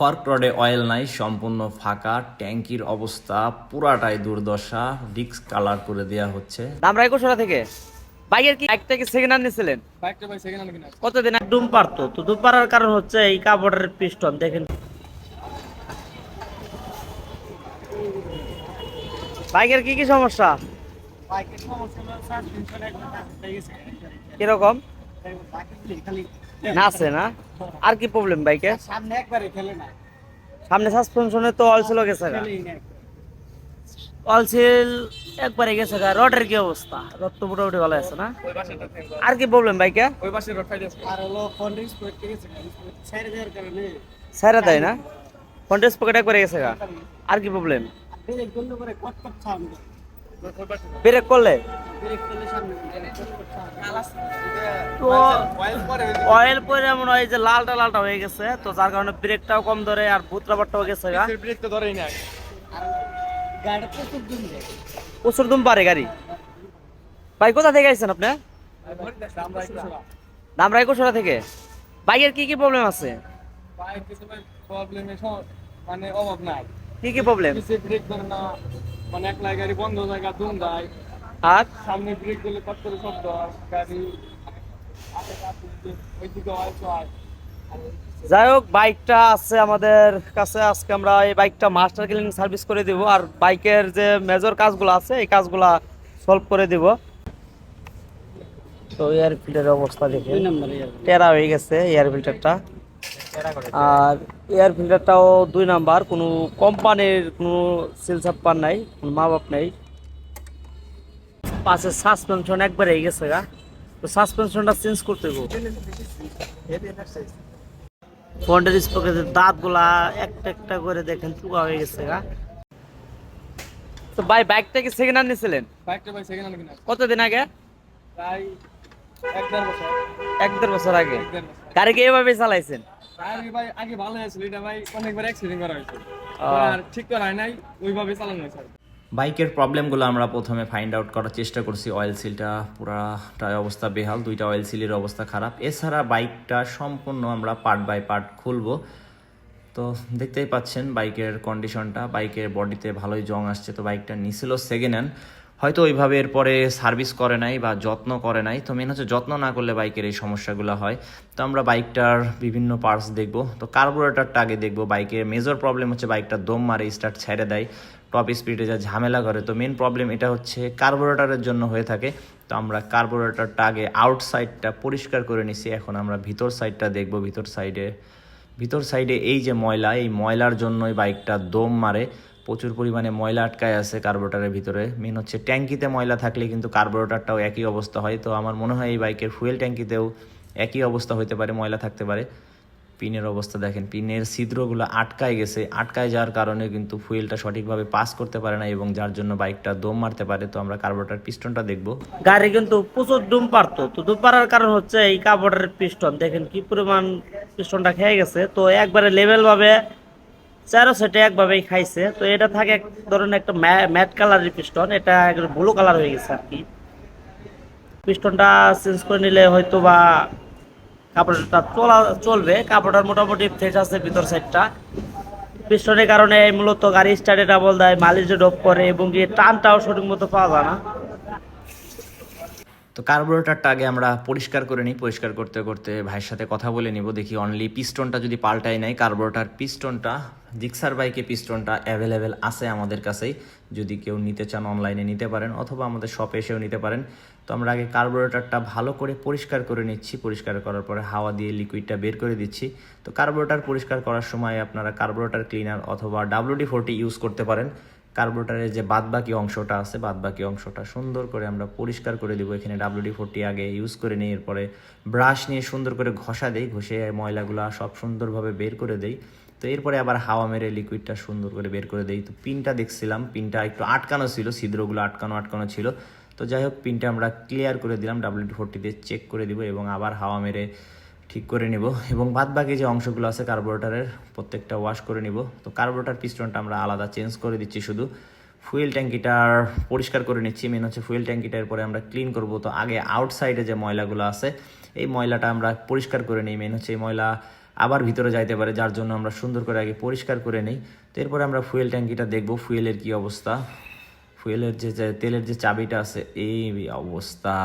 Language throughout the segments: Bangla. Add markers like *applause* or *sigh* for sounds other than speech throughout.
ফর্ক রডে অয়েল নাই সম্পূর্ণ ফাঁকা ট্যাঙ্কির অবস্থা পুরাটাই দুর্দশা ডিক্স কালার করে দেয়া হচ্ছে। আমরা একুশটা থেকে। বাইকের কি বাইকটা কি সেকেন্ড হ্যান্ড নিয়েছিলেন বাইকটা ভাই সেকেন্ড হ্যান্ড কিনা কতদিন ডুম পারতো। তো ডুম পারার কারণ হচ্ছে এই কাপড়ের পিস্টন দেখেন। বাইকের কি কি সমস্যা? বাইকের সমস্যা হলো সাসপেনশন একদম কীরকম? খালি না আছে না? আর কি প্রবলেম বাইকে? সামনে একবারে খেলে না। সামনে সাসপেনশনে তো গেছে গা। একবারে। গেছে গা। রডের কি অবস্থা? রড তো মোটামুটি ভালো আছে না? আর কি প্রবলেম বাইকে? ওই পাশে রড ফাইট আর হলো ফোন করে গেছে সাইড দেওয়ার কারণে সাইরা দেয় না? কন্টেস্ট পকেট একবারে গেছে গা। আর কি প্রবলেম ব্রেক বন্ধ করে কট কট সাউন্ড ব্রেক করলে? অয়েল পরে এমন হয় যে লালটা লালটা হয়ে গেছে তো যার কারণে ব্রেকটাও কম ধরে আর রাবারটাও গেছে গা। ব্রেক তো ধরেই না আর গাড়ি তো খুব দিন যায় প্রচুর দুম পারে গাড়ি। ভাই কোথা থেকে আপনি? থেকে? বাইকের কি কি প্রবলেম আছে? বাইক কিছু প্রবলেমে মানে অভাব নাই। কি কি প্রবলেম ব্রেক ধরে না। মানে গাড়ি বন্ধ জায়গা দুম আর? সামনে ব্রেক দিলে কত করে শব্দ হয়? গাড়ি ওইদিকে হয় চয় যাই হোক বাইকটা আছে আমাদের কাছে। আজকে আমরা এই বাইকটা মাস্টার ক্লিনিং সার্ভিস করে দিব। আর বাইকের যে মেজর কাজগুলো আছে এই কাজগুলা সলভ করে দিব। তো এয়ার ফিল্টারের অবস্থা দেখে টেরা হয়ে গেছে এয়ার ফিল্টারটা আর এয়ার ফিল্টারটাও দুই নাম্বার কোনো কোম্পানির কোনো সিল নাই কোনো মা বাপ নাই। পাশে সাসপেনশন একবারে গেছে গা। তো সাসপেনশনটা চেঞ্জ করতে হবে ফন্ডের স্পকেটের দাঁতগুলা একটা একটা করে দেখেন চুকা হয়ে গেছে গা। তো ভাই বাইকটা কি সেকেন্ড হ্যান্ড নিয়েছিলেন বাইকটা ভাই সেকেন্ড হ্যান্ড কিনা। কতদিন আগে? প্রায় এক দেড় বছর। এক দেড় বছর আগে। গাড়ি কি এভাবে চালাইছেন? আগে ভাই আগে ভালো হয়েছিল এটা ভাই অনেকবার অ্যাক্সিডেন্ট করা হয়েছে। আর ঠিক করা হয় নাই ওইভাবে চালানো হয়েছে বাইকের প্রবলেমগুলো আমরা প্রথমে ফাইন্ড আউট করার চেষ্টা করছি অয়েল সিলটা পুরাটাই অবস্থা বেহাল দুইটা অয়েল সিলের অবস্থা খারাপ। এছাড়া বাইকটা সম্পূর্ণ আমরা পার্ট বাই পার্ট খুলবো। তো দেখতেই পাচ্ছেন বাইকের কন্ডিশনটা বাইকের বডিতে ভালোই জং আসছে তো বাইকটা নিছিল সেকেন্ড হ্যান্ড হয়তো ওইভাবে এরপরে সার্ভিস করে নাই বা যত্ন করে নাই। তো মেন হচ্ছে যত্ন না করলে বাইকের এই সমস্যাগুলো হয়। তো আমরা বাইকটার বিভিন্ন পার্টস দেখব। তো কার্বোরেটারটা আগে দেখব। বাইকের মেজর প্রবলেম হচ্ছে বাইকটা দম মারে স্টার্ট ছেড়ে দেয় টপ স্পিডে যা ঝামেলা করে। তো মেন প্রবলেম এটা হচ্ছে কার্বোরেটারের জন্য হয়ে থাকে। তো আমরা কার্বোরেটারটা আগে আউটসাইডটা পরিষ্কার করে নিছি। এখন আমরা ভিতর সাইডটা দেখব। ভিতর সাইডে ভিতর সাইডে এই যে ময়লা, এই ময়লার জন্যই বাইকটা দম মারে। প্রচুর পরিমাণে ময়লা আটকায় আছে কার্বোরেটারের ভিতরে। মেন হচ্ছে ট্যাঙ্কিতে ময়লা থাকলে কিন্তু কার্বোরেটারটাও একই অবস্থা হয়। তো আমার মনে হয় এই বাইকের ফুয়েল ট্যাঙ্কিতেও একই অবস্থা হতে পারে, ময়লা থাকতে পারে। পিনের অবস্থা দেখেন, পিনের ছিদ্রগুলো আটকায় গেছে। আটকায় যাওয়ার কারণে কিন্তু ফুয়েলটা সঠিকভাবে পাস করতে পারে না এবং যার জন্য বাইকটা দম মারতে পারে। তো আমরা কার্বোরেটার পিস্টনটা দেখব। গাড়ি কিন্তু প্রচুর ডুম পারতো। তো ডুম পারার কারণ হচ্ছে এই কাপড়ের পিস্টন দেখেন কি পরিমাণ পিস্টনটা খেয়ে গেছে। তো একবারে লেভেল চারো সেটে একভাবেই খাইছে। তো এটা থাকে এক ধরনের একটা ম্যাট কালারের পিস্টন এটা ব্লু কালার হয়ে গেছে আর কি। পিস্টনটা চেঞ্জ করে নিলে হয়তো বা কাপড়টা চলা, চলবে। কাপড়টার মোটামুটি ফ্রেশ আছে ভিতর সাইডটা পিস্টনের কারণে মূলত গাড়ি স্টার্টে ডাবল দেয়, মালিশে ড্রপ করে এবং টানটাও সঠিক মতো পাওয়া যায় না। তো কার্বোরেটারটা আগে আমরা পরিষ্কার করে নিই। পরিষ্কার করতে করতে ভাইয়ের সাথে কথা বলে নিব, দেখি অনলি পিস্টনটা যদি পাল্টাই নেয় কার্বোরেটার পিস্টনটা জিক্সার বাইকে পিস্টনটা অ্যাভেলেবেল আছে আমাদের কাছেই। যদি কেউ নিতে চান অনলাইনে নিতে পারেন অথবা আমাদের শপে এসেও নিতে পারেন। তো আমরা আগে কার্বোরেটারটা ভালো করে পরিষ্কার করে নিচ্ছি। পরিষ্কার করার পরে হাওয়া দিয়ে লিকুইডটা বের করে দিচ্ছি। তো কার্বোরেটার পরিষ্কার করার সময় আপনারা কার্বোরেটার ক্লিনার অথবা ডাব্লিউডি ফোরটি ইউজ করতে পারেন। কার্বোরেটারের যে বাদবাকি অংশটা আছে, বাদবাকি অংশটা সুন্দর করে আমরা পরিষ্কার করে দিব। এখানে ডাব্লিউডি ফোরটি আগে ইউজ করে নিই এরপরে ব্রাশ নিয়ে সুন্দর করে ঘষা দেই, ঘষে ময়লাগুলো সব সুন্দরভাবে বের করে দেই। তো এরপরে আবার হাওয়া মেরে লিকুইডটা সুন্দর করে বের করে দেই। তো পিনটা দেখছিলাম, পিনটা একটু আটকানো ছিল, ছিদ্রগুলো আটকানো আটকানো ছিল। তো যাই হোক, পিনটা আমরা ক্লিয়ার করে দিলাম ডাব্লিউডি ফোরটি দিয়ে চেক করে দিব এবং আবার হাওয়া মেরে ঠিক করে নিব এবং বাদ বাকি যে অংশগুলো আছে কার্বোরেটারের প্রত্যেকটা ওয়াশ করে নিব। তো কার্বোরেটার পিস্টনটা আমরা আলাদা চেঞ্জ করে দিচ্ছি শুধু। ফুয়েল ট্যাঙ্কিটার পরিষ্কার করে নিচ্ছি মেন হচ্ছে ফুয়েল ট্যাঙ্কিটার পরে আমরা ক্লিন করব। তো আগে আউটসাইডে যে ময়লাগুলো আছে, এই ময়লাটা আমরা পরিষ্কার করে নিই। মেন হচ্ছে এই ময়লা আবার ভিতরে যাইতে পারে, যার জন্য আমরা সুন্দর করে আগে পরিষ্কার করে নিই। তো এরপরে আমরা ফুয়েল ট্যাঙ্কিটা দেখব ফুয়েলের কি অবস্থা। ফুয়েলের যে তেলের যে চাবিটা আছে, এই অবস্থা।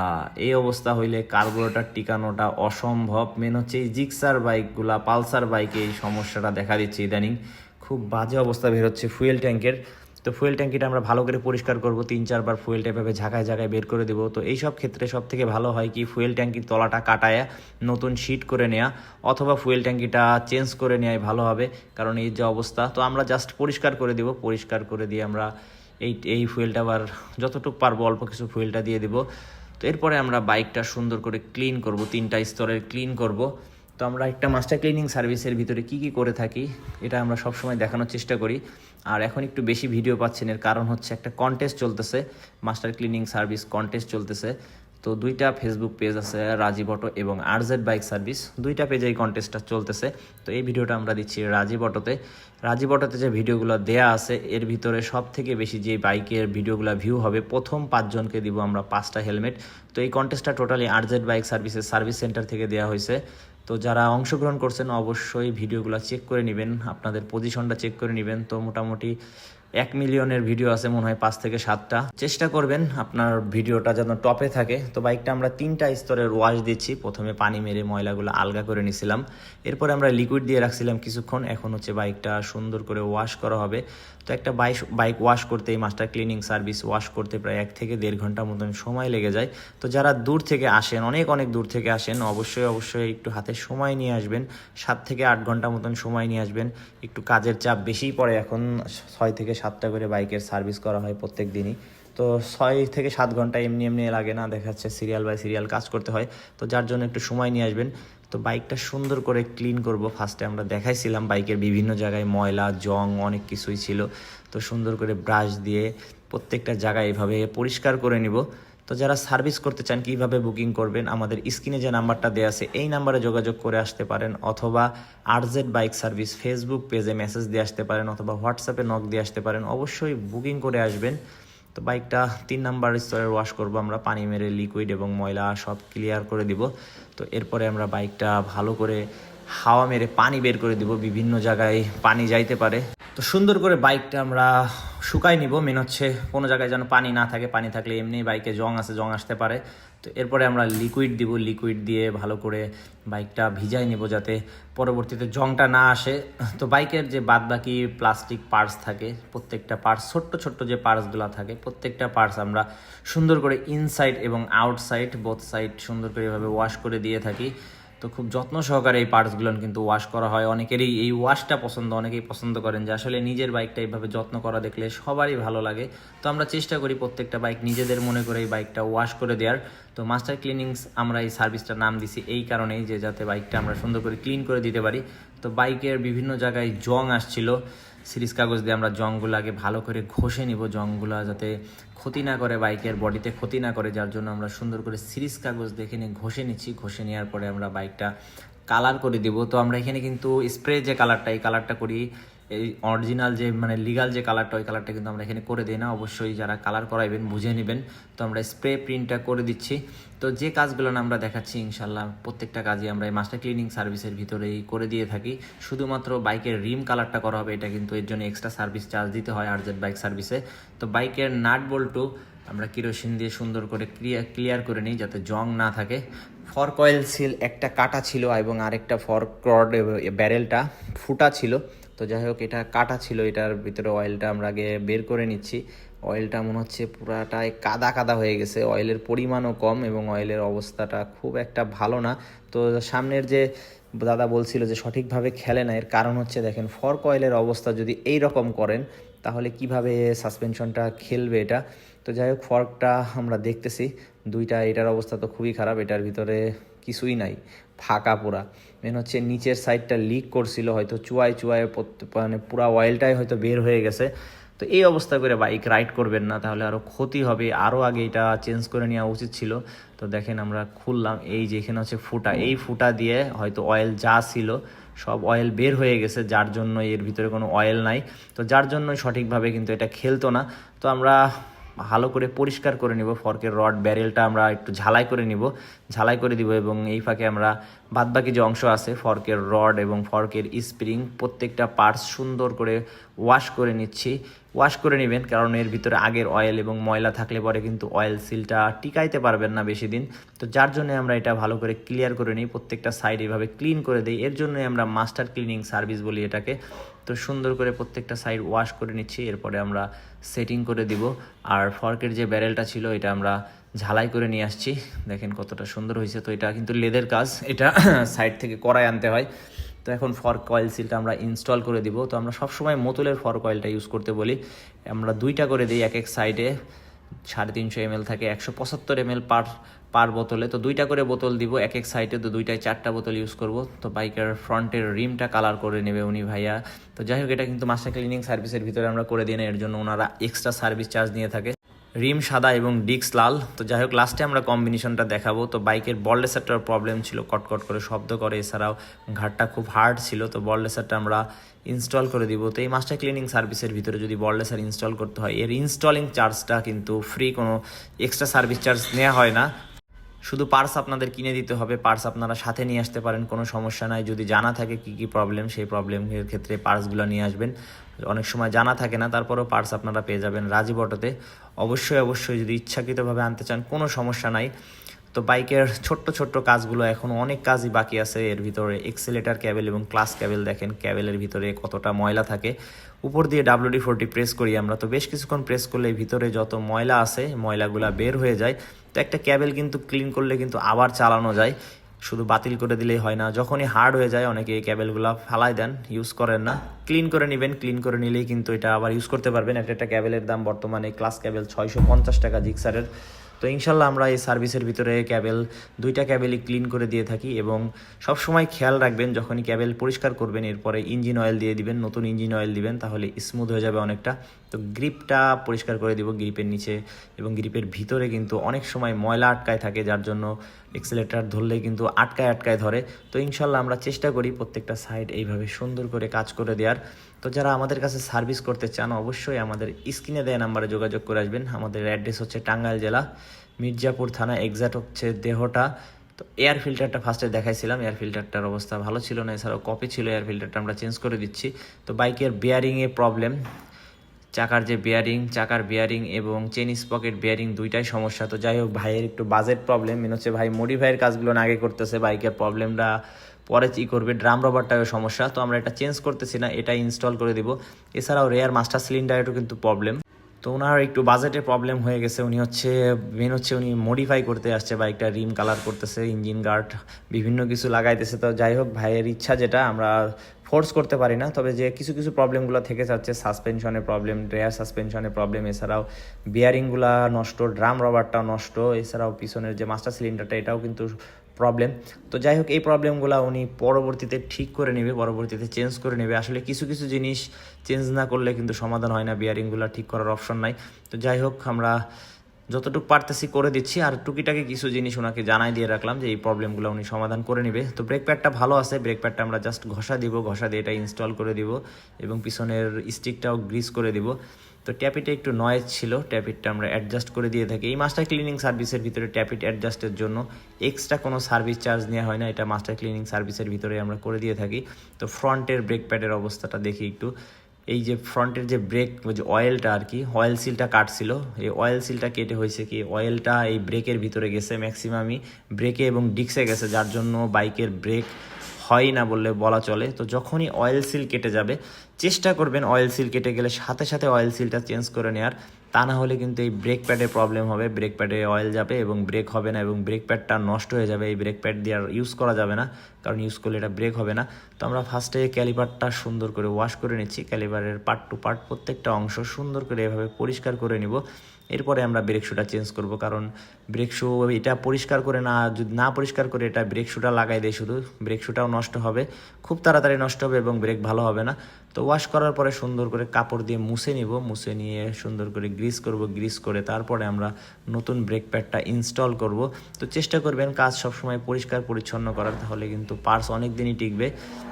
এই অবস্থা হইলে কার্বোরেটার টিকানোটা অসম্ভব। মেন হচ্ছে এই জিক্সার বাইকগুলা, পালসার বাইকে এই সমস্যাটা দেখা দিচ্ছে ইদানিং। খুব বাজে অবস্থা বের হচ্ছে ফুয়েল ট্যাঙ্কের। তো ফুয়েল ট্যাঙ্কিটা আমরা ভালো করে পরিষ্কার করব, তিন চারবার ফুয়েলটা এভাবে ঝাঁকায় ঝাঁকায় বের করে দেবো। তো এই সব ক্ষেত্রে সব থেকে ভালো হয় কি, ফুয়েল ট্যাঙ্কির তলাটা কাটায়, নতুন শিট করে নেওয়া অথবা ফুয়েল ট্যাঙ্কিটা চেঞ্জ করে নেওয়াই ভালো হবে। কারণ এই যে অবস্থা, তো আমরা জাস্ট পরিষ্কার করে দেবো। পরিষ্কার করে দিয়ে আমরা এই এই ফুয়েলটা আবার যতটুকু পারব অল্প কিছু ফুয়েলটা দিয়ে দিব। তো এরপরে আমরা বাইকটা সুন্দর করে ক্লিন করব, তিনটা স্তরের ক্লিন করব। তো আমরা একটা মাস্টার ক্লিনিং সার্ভিসের ভিতরে কি কি করে থাকি, এটা আমরা সবসময় দেখানোর চেষ্টা করি। আর এখন একটু বেশি ভিডিও পাচ্ছেন এর কারণ হচ্ছে একটা কন্টেস্ট চলতেছে মাস্টার ক্লিনিং সার্ভিস কন্টেস্ট চলতেছে। তো দুইটা ফেসবুক পেজ আছে রাজীব অটো এবং আর জেড বাইক সার্ভিস দুইটা পেজে এই কন্টেস্টটা চলতেছে। তো এই ভিডিওটা আমরা দিচ্ছি রাজীব অটোতে রাজীব অটোতে যে ভিডিওগুলো দেয়া আছে, এর ভিতরে সব থেকে বেশি যে বাইকের ভিডিওগুলো ভিউ হবে, প্রথম পাঁচজনকে দিব আমরা পাঁচটা হেলমেট তো এই কন্টেস্টটা টোটালি আর জেড বাইক সার্ভিসের সার্ভিস সেন্টার থেকে দেওয়া হয়েছে। তো যারা অংশগ্রহণ করছেন, অবশ্যই ভিডিওগুলো চেক করে নেবেন। আপনাদের পজিশনটা চেক করে নেবেন। তো মোটামুটি এক মিলিয়নের ভিডিও আছে মনে হয় পাঁচ থেকে সাতটা। চেষ্টা করবেন আপনার ভিডিওটা যেন টপে থাকে। তো বাইকটা আমরা তিনটা স্তরের ওয়াশ দিচ্ছি। প্রথমে পানি মেরে ময়লাগুলো আলগা করে নিছিলাম। এরপরে আমরা লিকুইড দিয়ে রাখছিলাম কিছুক্ষণ। এখন হচ্ছে বাইকটা সুন্দর করে ওয়াশ করা হবে। তো একটা বাইক বাইক ওয়াশ করতে এই মাস্টার ক্লিনিং সার্ভিস ওয়াশ করতে প্রায় এক থেকে দেড় ঘণ্টা মতন সময় লেগে যায়। তো যারা দূর থেকে আসেন, অনেক অনেক দূর থেকে আসেন, অবশ্যই অবশ্যই একটু হাতে সময় নিয়ে আসবেন। সাত থেকে আট ঘণ্টা মতন সময় নিয়ে আসবেন। একটু কাজের চাপ বেশিই পড়ে এখন, ছয় থেকে সাতটা করে বাইকের সার্ভিস করা হয় প্রত্যেক দিনই। তো ছয় থেকে সাত ঘণ্টা এমনি এমনি লাগে না, দেখা যাচ্ছে সিরিয়াল বাই সিরিয়াল কাজ করতে হয়। তো যার জন্য একটু সময় নিয়ে আসবেন। তো বাইকটা সুন্দর করে ক্লিন করব। ফার্স্টে আমরা দেখাইছিলাম বাইকের বিভিন্ন জায়গায় ময়লা, জং অনেক কিছুই ছিল। তো সুন্দর করে ব্রাশ দিয়ে প্রত্যেকটা জায়গায় এভাবে পরিষ্কার করে নিব। তো যারা সার্ভিস করতে চান, কীভাবে বুকিং করবেন, আমাদের স্ক্রিনে যে নাম্বারটা দেওয়া আছে, এই নাম্বারে যোগাযোগ করে আসতে পারেন, অথবা R Z bike service Facebook পেজে মেসেজ দিয়ে আসতে পারেন, অথবা হোয়াটসঅ্যাপে নক দিয়ে আসতে পারেন, অবশ্যই বুকিং করে আসবেন। তো বাইকটা তিন নাম্বার স্তরের ওয়াশ করব আমরা, পানি মেরে লিকুইড এবং ময়লা সব ক্লিয়ার করে দিব। তো এরপরে আমরা বাইকটা ভালো করে হাওয়া মেরে পানি বের করে দিব, বিভিন্ন জায়গায় পানি যাইতে পারে। তো সুন্দর করে বাইকটা আমরা শুকাই নিব। মেন হচ্ছে কোনো জায়গায় যেন পানি না থাকে, পানি থাকলে এমনি বাইকে জং আসে জং আসতে পারে। তো এরপরে আমরা লিকুইড দিব লিকুইড দিয়ে ভালো করে বাইকটা ভিজাই নিব যাতে পরবর্তীতে জংটা না আসে। তো বাইকের যে বাদবাকি প্লাস্টিক পার্টস থাকে, প্রত্যেকটা পার্টস ছোট্ট ছোট্ট যে পার্টসগুলো থাকে, প্রত্যেকটা পার্টস আমরা সুন্দর করে ইনসাইড এবং আউটসাইড বোথ সাইড সুন্দর করে এভাবে ওয়াশ করে দিয়ে থাকি। তো খুব যত্ন সহকারে এই পার্টসগুলো কিন্তু ওয়াশ করা হয়। অনেকেরই এই ওয়াশটা পছন্দ, অনেকেই পছন্দ করেন যে আসলে নিজের বাইকটা এইভাবে যত্ন করা দেখলে সবারই ভালো লাগে। তো আমরা চেষ্টা করি প্রত্যেকটা বাইক নিজেদের মনে করে এই বাইকটা ওয়াশ করে দেওয়ার। তো মাস্টার ক্লিনিংস আমরা এই সার্ভিসটার নাম দিছি এই কারণেই যে যাতে বাইকটা আমরা সুন্দর করে ক্লিন করে দিতে পারি। তো বাইকের বিভিন্ন জায়গায় জং আসছিল। সিরিজ কাগজ দিয়ে আমরা জংগুলো আগে ভালো করে ঘষে নিব। জংগুলো যাতে ক্ষতি না করে বাইকের বডিতে ক্ষতি না করে, যার জন্য আমরা সুন্দর করে সিরিজ কাগজ দেখে নিয়ে ঘষে নিচ্ছি। ঘষে নেওয়ার পরে আমরা বাইকটা কালার করে দিব। তো আমরা এখানে কিন্তু স্প্রে যে কালারটা এই কালারটা করি এই অরিজিনাল যে মানে লিগাল যে কালারটা ওই কালারটা কিন্তু আমরা এখানে করে দিই না। অবশ্যই যারা কালার করাইবেন, বুঝে নেবেন। তো আমরা স্প্রে প্রিন্টটা করে দিচ্ছি। তো যে কাজগুলো আমরা দেখাচ্ছি ইনশাল্লাহ প্রত্যেকটা কাজই আমরা এই মাস্টার ক্লিনিং সার্ভিসের ভিতরেই করে দিয়ে থাকি। শুধুমাত্র বাইকের রিম কালারটা করা হবে, এটা কিন্তু এর জন্য এক্সট্রা সার্ভিস চার্জ দিতে হয় আরজেড বাইক সার্ভিসে তো বাইকের নাট বল্টু আমরা কিরোসিন দিয়ে সুন্দর করে ক্লিয়ার ক্লিয়ার করে নিই যাতে জং না থাকে। ফর কয়েল সিল একটা কাটা ছিল এবং আরেকটা ফর ক্রড ব্যারেলটা ফুটা ছিল। তো যাই হোক এটা কাটা ছিল, এটার ভিতরে অয়েলটা আমরা আগে বের করে নিচ্ছি। অয়েলটা মনে হচ্ছে পুরাটাই কাদা কাদা হয়ে গেছে। অয়েলের পরিমাণও কম এবং অয়েলের অবস্থাটা খুব একটা ভালো না। তো সামনের যে দাদা বলছিল যে সঠিকভাবে খেলে না, এর কারণ হচ্ছে দেখেন ফর্ক অয়েলের অবস্থা যদি এই রকম করেন, তাহলে কীভাবে সাসপেনশনটা খেলবে এটা? তো যাই হোক ফর্কটা আমরা দেখতেছি। দুইটা, এটার অবস্থা তো খুবই খারাপ, এটার ভিতরে কিছুই নাই। ফাঁকা পুরা। মেন হচ্ছে নিচের সাইডটা লিক করছিল, হয়তো চুয়ায় চুয়ায় মানে পুরা অয়েলটাই হয়তো বের হয়ে গেছে। তো এই অবস্থা করে বাইক রাইড করবেন না, তাহলে আরও ক্ষতি হবে। আরও আগে এটা চেঞ্জ করে নেওয়া উচিত ছিল। তো দেখেন আমরা খুললাম, এই যে এখানে হচ্ছে ফুটা, এই ফুটা দিয়ে হয়তো অয়েল যা ছিল, সব অয়েল বের হয়ে গেছে, যার জন্য এর ভিতরে কোনো অয়েল নাই। তো যার জন্য সঠিকভাবে কিন্তু এটা খেলতো না। তো আমরা ভালো করে পরিষ্কার করে নিব ফর্কের রড ব্যারেলটা আমরা একটু ঝালাই করে নিব। ঝালাই করে দিব এবং এই ফাঁকে আমরা বাদবাকি যে অংশ আছে, ফর্কের রড এবং ফর্কের স্প্রিং, প্রত্যেকটা পার্টস সুন্দর করে ওয়াশ করে নিচ্ছি। ওয়াশ করে নেবেন, কারণ এর ভিতরে আগের অয়েল এবং ময়লা থাকলে পরে কিন্তু অয়েল সিলটা টিকাইতে পারবেন না বেশি দিন। তো যার জন্য আমরা এটা ভালো করে ক্লিয়ার করে নিই, প্রত্যেকটা সাইড এভাবে ক্লিন করে দিই। এর জন্যই আমরা মাস্টার ক্লিনিং সার্ভিস বলি এটাকে। তো সুন্দর করে প্রত্যেকটা সাইড ওয়াশ করে নিচ্ছি, এরপরে আমরা সেটিং করে দিব। আর ফর্কের যে ব্যারেলটা ছিল, এটা আমরা ঝালাই করে নিয়ে আসছি। দেখেন কতটা সুন্দর হয়েছে। তো এটা কিন্তু লেদের কাজ। এটা *clears throat* সাইড থেকে করায় আনতে হয়। তো এখন ফর কয়েল সিলটা আমরা ইনস্টল করে দিব। তো আমরা সবসময় মোতলের ফর কয়েলটা ইউজ করতে বলি। আমরা দুইটা করে দিই এক এক সাইডে। সাড়ে তিনশো এম থাকে। একশো পঁচাত্তর এম পার পার বোতলে। তো দুইটা করে বোতল দিব এক এক সাইডে। তো দুইটায় চারটা বোতল ইউজ করব। তো বাইকের ফ্রন্টের রিমটা কালার করে নেবে উনি ভাইয়া। তো যাই হোক, এটা কিন্তু মাস্টার ক্লিনিং সার্ভিসের ভিতরে আমরা করে দিই না। এর জন্য ওনারা এক্সট্রা সার্ভিস চার্জ নিয়ে থাকে। রিম, সাদা এবং ডিক্স লাল। তো যাই হোক লাস্টে আমরা কম্বিনেশনটা দেখাবো। তো বাইকের বল লেসারটার প্রবলেম ছিল, কটকট করে শব্দ করে। এছাড়াও ঘাটটা খুব হার্ড ছিল, তো বল লেসারটা আমরা ইনস্টল করে দিব। তো এই মাস্টার ক্লিনিং সার্ভিসের ভিতরে যদি বল লেসার ইনস্টল করতে হয়, এর ইনস্টলিং চার্জটা কিন্তু ফ্রি কোনো এক্সট্রা সার্ভিস চার্জ নেওয়া হয় না। শুধু পার্স আপনাদের কিনে দিতে হবে পার্স আপনারা সাথে নিয়ে আসতে পারেন, কোনো সমস্যা নাই। যদি জানা থাকে কি কি প্রবলেম সেই প্রবলেমের ক্ষেত্রে পার্সগুলো নিয়ে আসবেন। অনেক সময় জানা থাকে না, তারপরেও পার্স আপনারা পেয়ে যাবেন। রাজীব অটোতে অবশ্যই অবশ্যই যদি ইচ্ছাকৃতভাবে আনতে চান, কোনো সমস্যা নাই। তো বাইকের ছোট্ট ছোট্ট কাজগুলো এখন অনেক কাজই বাকি আছে। এর ভিতরে এক্সেলেটার ক্যাবেল এবং ক্লাস ক্যাবেল দেখেন ক্যাবেলের ভিতরে কতটা ময়লা থাকে। উপর দিয়ে ডাব্লিউডি ফোরটি প্রেস করি আমরা। তো বেশ কিছুক্ষণ প্রেস করলে ভিতরে যত ময়লা আছে, ময়লাগুলা বের হয়ে যায়। তো একটা ক্যাবেল কিন্তু ক্লিন করলে কিন্তু আবার চালানো যায়। শুধু বাতিল করে দিলেই হয় না, যখনই হার্ড হয়ে যায় অনেকে এই ক্যাবেলগুলো ফালাই দেন ইউজ করেন না। ক্লিন করে নেবেন ক্লিন করে নিলেই কিন্তু এটা আবার ইউজ করতে পারবেন। একটা একটা ক্যাবেলের দাম বর্তমানে ক্লাস ক্যাবেল ছয়শো পঞ্চাশ টাকা জিক্সারের তো ইনশাল্লাহ আমরা এই সার্ভিসের ভিতরে ক্যাবেল, দুইটা ক্যাবেলই ক্লিন করে দিয়ে থাকি এবং সব সময় খেয়াল রাখবেন যখনই ক্যাবেল পরিষ্কার করবেন, এরপরে ইঞ্জিন অয়েল দিয়ে দিবেন, নতুন ইঞ্জিন অয়েল দিবেন, তাহলে স্মুথ হয়ে যাবে অনেকটা। তো গ্রিপটা পরিষ্কার করে দিব গ্রিপের নিচে এবং গ্রিপের ভিতরে কিন্তু অনেক সময় ময়লা আটকায় থাকে, যার জন্য এক্সেলেটার ধরলেই কিন্তু আটকায় আটকায় ধরে। তো ইনশাল্লাহ আমরা চেষ্টা করি প্রত্যেকটা সাইড এইভাবে সুন্দর করে কাজ করে দেওয়ার। তো যারা আমাদের কাছে সার্ভিস করতে চান, অবশ্যই আমাদের স্ক্রিনে দেওয়া নাম্বারে যোগাযোগ করে আসবেন। আমাদের অ্যাড্রেস হচ্ছে টাঙ্গাইল জেলা, মির্জাপুর থানা এক্সাক্ট হচ্ছে দেহটা। তো এয়ার ফিল্টারটা ফার্স্টে দেখাইছিলাম। এয়ার ফিল্টারটার অবস্থা ভালো ছিল না। এছাড়াও কপি ছিল এয়ার ফিল্টারটা আমরা চেঞ্জ করে দিচ্ছি। তো বাইকের বিয়ারিংয়ে প্রবলেম চাকার যে বিয়ারিং চাকার বিয়ারিং এবং চেন স্পকেট বিয়ারিং দুইটাই সমস্যা। তো যাই হোক, ভাইয়ের একটু বাজেট প্রবলেম মেন হচ্ছে ভাই মডিফাইয়ের কাজগুলো আগে করতেছে, বাইকের প্রবলেমটা পরে কি করবে ড্রাম রবারটাও সমস্যা। তো আমরা এটা চেঞ্জ করতেছি না, এটা ইনস্টল করে দিব। এছাড়াও রেয়ার মাস্টার সিলিন্ডারেরও কিন্তু প্রবলেম তো ওনার একটু বাজেটের প্রবলেম হয়ে গেছে। উনি হচ্ছে মেন হচ্ছে উনি মডিফাই করতে আসছে, বাইকটা রিম কালার করতেছে ইঞ্জিন গার্ড বিভিন্ন কিছু লাগাইতেছে। তো যাই হোক, ভাইয়ের ইচ্ছা যেটা, আমরা ফোর্স করতে পারি না। তবে যে কিছু কিছু প্রবলেমগুলো থেকে যাচ্ছে সাসপেনশনের প্রবলেম ড্রেয়ার সাসপেনশনের প্রবলেম এছাড়াও বিয়ারিংগুলা নষ্ট ড্রাম রবারটাও নষ্ট, এছাড়াও পিছনের যে মাস্টার সিলিন্ডারটা এটাও কিন্তু প্রবলেম তো যাই হোক, এই প্রবলেমগুলো উনি পরবর্তীতে ঠিক করে নেবে, পরবর্তীতে চেঞ্জ করে নেবে। আসলে কিছু কিছু জিনিস চেঞ্জ না করলে কিন্তু সমাধান হয় না বিয়ারিংগুলো ঠিক করার অপশন নাই। তো যাই হোক, আমরা যতটুকু পারতেছি করে দিচ্ছি আর টুকিটাকি কিছু জিনিস ওনাকে জানাই দিয়ে রাখলাম যে এই প্রবলেমগুলো উনি সমাধান করে নেবে। তো ব্রেক প্যাডটা ভালো আছে, ব্রেক প্যাডটা আমরা জাস্ট ঘষা দিব, ঘষা দিয়ে এটা ইনস্টল করে দিব এবং পিছনের স্টিকটাও গ্রিস করে দিব। তো ট্যাপিটা একটু নয়েজ ছিল ট্যাপিটটা আমরা অ্যাডজাস্ট করে দিয়ে থাকি। এই মাস্টার ক্লিনিং সার্ভিসের ভিতরে ট্যাপিট অ্যাডজাস্টের জন্য এক্সট্রা কোনো সার্ভিস চার্জ নেওয়া হয় না, এটা মাস্টার ক্লিনিং সার্ভিসের ভিতরে আমরা করে দিয়ে থাকি। তো ফ্রন্টের ব্রেক প্যাডের অবস্থাটা দেখি একটু। এই যে ফ্রন্টের যে ব্রেক যে অয়েলটা আর কি অয়েল সিলটা কাটছিল। এই অয়েল সিলটা কেটে হয়েছে কি অয়েলটা এই ব্রেকের ভিতরে গেছে ম্যাক্সিমামই ব্রেকে এবং ডিক্সে গেছে, যার জন্য বাইকের ব্রেক হয় না বললে বলা চলে। তো যখনই অয়েল সিল কেটে যাবে, চেষ্টা করবেন অয়েল সিল কেটে গেলে সাথে সাথে অয়েল সিলটা চেঞ্জ করে নেওয়ার তা না হলে কিন্তু এই ব্রেক প্যাডে প্রবলেম হবে ব্রেক প্যাডে অয়েল যাবে এবং ব্রেক হবে না এবং ব্রেক প্যাডটা নষ্ট হয়ে যাবে, এই ব্রেক প্যাড দিয়ে আর ইউজ করা যাবে না। কারণ ইউজ করলে এটা ব্রেক হবে না। তো আমরা ফার্স্টে ক্যালিপারটা সুন্দর করে ওয়াশ করে নিচ্ছি। ক্যালিপারের পার্ট টু পার্ট প্রত্যেকটা অংশ সুন্দর করে এভাবে পরিষ্কার করে নিব। এরপরে আমরা ব্রেক শুটা চেঞ্জ করব কারণ ব্রেক শু এটা পরিষ্কার করে না, যদি না পরিষ্কার করে এটা ব্রেক শুটা লাগাই দেয় শুধু। ব্রেক শুটাও নষ্ট হবে। খুব তাড়াতাড়ি নষ্ট হবে এবং ব্রেক ভালো হবে না। তো ওয়াশ করার পরে সুন্দর করে কাপড় দিয়ে মুছে নিব। মুছে নিয়ে সুন্দর করে গ্রিস করব গ্রিস করে তারপরে আমরা নতুন ব্রেক প্যাডটা ইনস্টল করব। তো চেষ্টা করবেন কাজ সবসময় পরিষ্কার পরিচ্ছন্ন করার, তাহলে কিন্তু পার্স অনেক দিনই টিকবে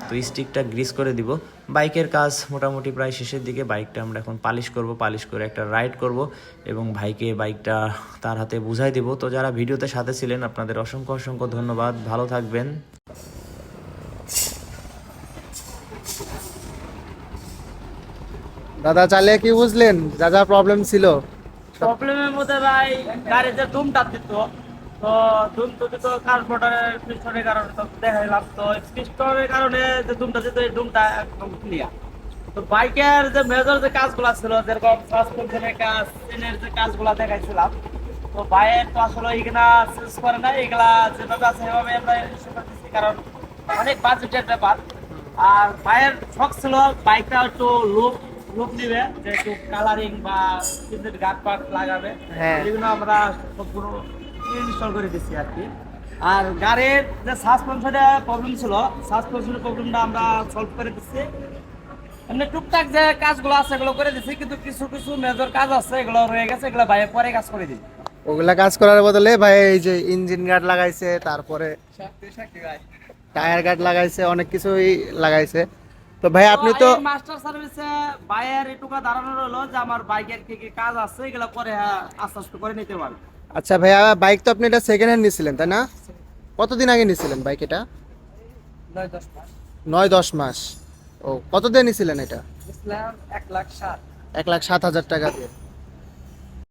তো স্টিকটা গ্রিস করে দিব। বাইকের কাজ মোটামুটি প্রায় শেষের দিকে বাইকটা আমরা এখন পালিশ করব পালিশ করে একটা রাইড করব এবং ভাইকে বাইকটা তার হাতে বুঝাই দেব। তো যারা ভিডিওতে সাথে ছিলেন আপনাদের অসংখ্য অসংখ্য ধন্যবাদ। ভালো থাকবেন। দাদা চালিয়ে কি বুঝলেন? যা যা প্রবলেম ছিল। প্রবলেমের মধ্যে ভাই গাড়ির যে দুমটা দিত তো দুম তো কার্বোটারের পিস্টনের কারণে তো দেখাইলাম তো পিস্টনের কারণে যে দুমটা দিত এই দুমটা একদম ক্লিয়ার তো বাইকের যে মেজর যে কাজগুলো ছিল যেরকম সাসপেনশনের কাজ চেনের যে কাজগুলো দেখাইছিলাম তো বাইয়ের তো আসলে এগুলা চেঞ্জ করে না এগুলা যেভাবে আছে সেভাবে আমরা করতেছি কারণ অনেক বাজেটের ব্যাপার। আর ভাইয়ের শখ ছিল বাইকটা একটু লুক লুক নিবে যে একটু কালারিং বা গাট পাট লাগাবে। হ্যাঁ। এগুলো আমরা সবগুলো ইনস্টল করে দিচ্ছি আর কি। আর গাড়ির যে সাসপেনশনের প্রবলেম ছিল সাসপেনশনের প্রবলেমটা আমরা সলভ করে দিচ্ছি এমনি টুকটাক যে কাজগুলো আছে এগুলো করে দিচ্ছি কিন্তু কিছু কিছু মেজর কাজ আছে এগুলো রয়ে গেছে এগুলো পরে কাজ করে দিই ওগুলা কাজ করার বদলে ভাই এই যে ইঞ্জিন গার্ড লাগাইছে তারপরে টায়ার গার্ড লাগাইছে অনেক কিছুই লাগাইছে। তো ভাই আপনি তো মাস্টার সার্ভিসে বাইয়ের এটুকু দাঁড়ানো রইল যে আমার বাইকের কি কি কাজ আছে এগুলো পরে হ্যাঁ, আস্তে আস্তে করে নিতে পারবে। আচ্ছা ভাইয়া বাইক তো আপনি এটা সেকেন্ড হ্যান্ড নিয়েছিলেন তাই না? কতদিন আগে নিয়েছিলেন বাইক এটা? নয় দশ মাস। ও কত দিয়ে নিয়েছিলেন এটা এক লাখ সাত হাজার টাকা দিয়ে।